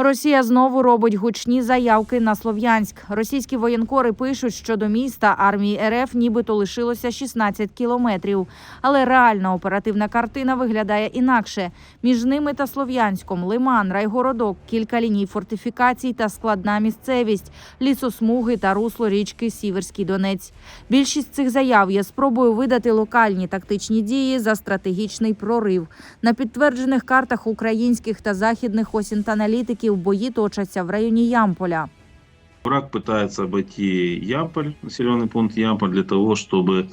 Росія знову робить гучні заявки на Слов'янськ. Російські воєнкори пишуть, що до міста армії РФ нібито лишилося 16 кілометрів. Але реальна оперативна картина виглядає інакше. Між ними та Слов'янськом Лиман, Райгородок, кілька ліній фортифікацій та складна місцевість, лісосмуги та русло річки Сіверський Донець. Більшість цих заяв є спробою видати локальні тактичні дії за стратегічний прорив. На підтверджених картах українських та західних осінт-аналітиків бої точаться в районі Ямполя. Враг пытается обойти Ямполь, населенный пункт Ямполь, для того, чтобы э,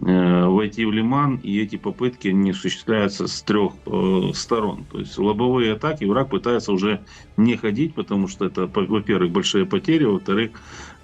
войти в Лиман, и эти попытки не осуществляются с трех э, сторон. То есть лобовые атаки враг пытается уже не ходить, потому что это, по- во-первых, большие потери, во-вторых,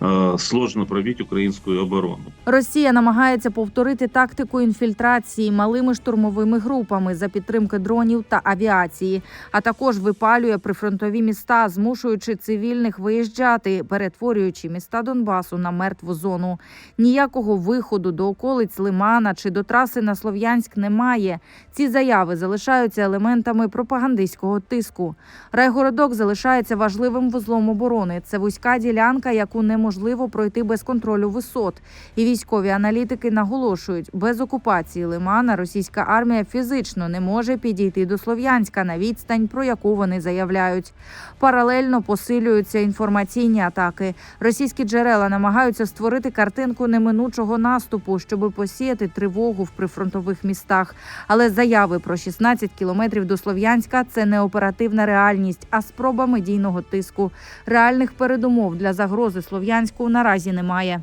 э, сложно пробить украинскую оборону. Росія намагається повторити тактику інфільтрації малими штурмовими групами за підтримки дронів та авіації, а також випалює прифронтові міста, змушуючи цивільних виїжджати, перетворюючи міста Донбасу на мертву зону. Ніякого виходу до околиць Лимана чи до траси на Слов'янськ немає. Ці заяви залишаються елементами пропагандистського тиску. Райгородок залишається важливим вузлом оборони. Це вузька ділянка, яку неможливо пройти без контролю висот. І військові аналітики наголошують, без окупації Лимана російська армія фізично не може підійти до Слов'янська на відстань, про яку вони заявляють. Паралельно посилюються інформаційні атаки. Російські джерела намагаються створити картинку неминучого наступу, щоб посіяти тривогу в прифронтових містах. Але заяви про 16 кілометрів до Слов'янська це не оперативна реальність, а спроба медійного тиску. Реальних передумов для загрози Слов'янську наразі немає.